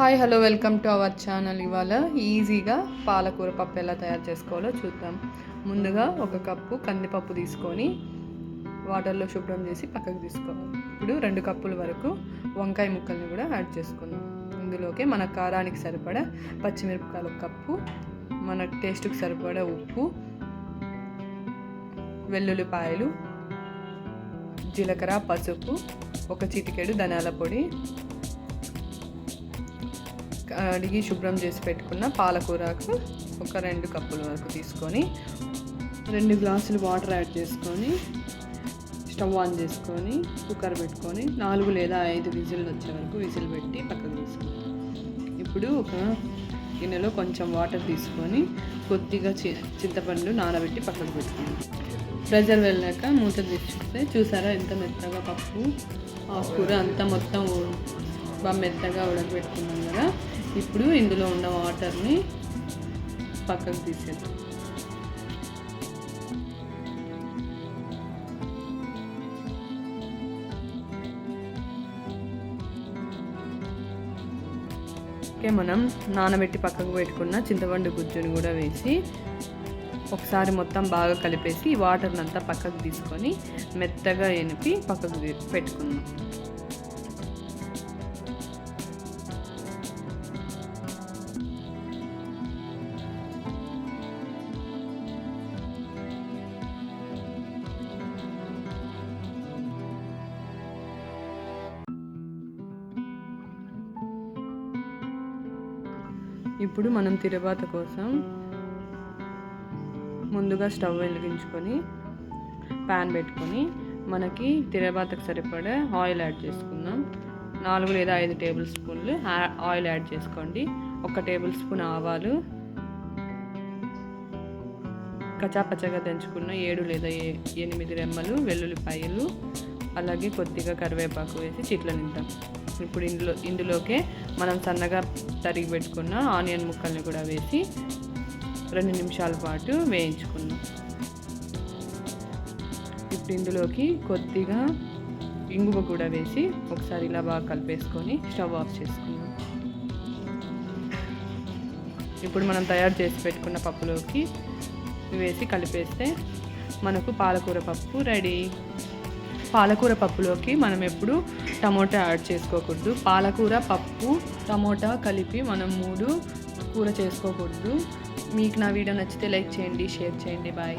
Hi hello welcome to our channel. ఇవాళ ఈజీగా పాలకూర పప్పు ఎలా తయారు చేసుకోవాలో చూద్దాం. ముందుగా ఒక కప్పు కందిపప్పు తీసుకొని వాటర్లో శుభ్రం చేసి పక్కకు తీసుకోవాలి. ఇప్పుడు రెండు కప్పుల వరకు వంకాయ ముక్కల్ని కూడా యాడ్ చేసుకుందాం. ఇందులోకి మన కారానికి సరిపడా పచ్చిమిరపకాయలు ఒక కప్పు మన టేస్ట్కి సరిపడా ఉప్పు వెల్లుల్లిపాయలు జీలకర్ర పసుపు ఒక చిటికెడు ధనియాల పొడి కడిగి శుభ్రం చేసి పెట్టుకున్న పాలకూరకు ఒక రెండు కప్పుల వరకు తీసుకొని రెండు గ్లాసులు వాటర్ యాడ్ చేసుకొని స్టవ్ ఆన్ చేసుకొని కుక్కర్ పెట్టుకొని నాలుగు లేదా ఐదు విజిల్ వచ్చే వరకు విజిల్ పెట్టి పక్కకు తీసుకుంటాం ఇప్పుడు ఒక గిన్నెలో కొంచెం వాటర్ తీసుకొని కొద్దిగా చి చింతపండు నానబెట్టి పక్కకు పెట్టుకుంటాం ప్రెజర్ వెళ్ళాక మూత తీసుకుంటే చూసారా ఎంత మెత్తగా పప్పు ఆకుకూర అంతా మొత్తం బాగా మెత్తగా ఉడకబెట్టుకున్నాం కదా? ఇప్పుడు ఇందులో ఉన్న వాటర్ని పక్కకు తీసేద్దాం. ఓకే మనం నానబెట్టి పక్కకు పెట్టుకున్న చింతపండు గుజ్జుని కూడా వేసి ఒకసారి మొత్తం బాగా కలిపేసి వాటర్ని అంతా పక్కకు తీసుకొని మెత్తగా ఎనిపి పక్కకు పెట్టుకుందాం. ఇప్పుడు మనం తిరబాత కోసం ముందుగా స్టవ్ వెలిగించుకొని ప్యాన్ పెట్టుకొని మనకి తిరబాతకు సరిపడే ఆయిల్ యాడ్ చేసుకుందాం. నాలుగు లేదా ఐదు టేబుల్ స్పూన్లు ఆయిల్ యాడ్ చేసుకోండి. ఒక టేబుల్ స్పూన్ ఆవాలు. కచాపచ్చగా దంచుకున్న ఏడు లేదా ఎనిమిది రెమ్మలు వెల్లుల్లిపాయలు. అలాగే కొద్దిగా కరివేపాకు వేసి చిట్ల నిద్దాం ఇప్పుడు ఇందులో ఇందులోకే మనం సన్నగా తరిగి పెట్టుకున్న ఆనియన్ ముక్కల్ని కూడా వేసి రెండు నిమిషాల పాటు వేయించుకున్నాం. ఇప్పుడు ఇందులోకి కొద్దిగా ఇంగువ కూడా వేసి ఒకసారి ఇలా బాగా కలిపేసుకొని స్టవ్ ఆఫ్ చేసుకున్నాం. ఇప్పుడు మనం తయారు చేసి పెట్టుకున్న పప్పులోకి వేసి కలిపేస్తే మనకు పాలకూర పప్పు రెడీ. పాలకూర పప్పులోకి మనం ఎప్పుడు టమోటా యాడ్ చేసుకోకూడదు. పాలకూర పప్పు టమోటా కలిపి మనం మూడు కూర చేసుకోకూడదు. మీకు నా వీడియో నచ్చితే లైక్ చేయండి షేర్ చేయండి. బాయ్.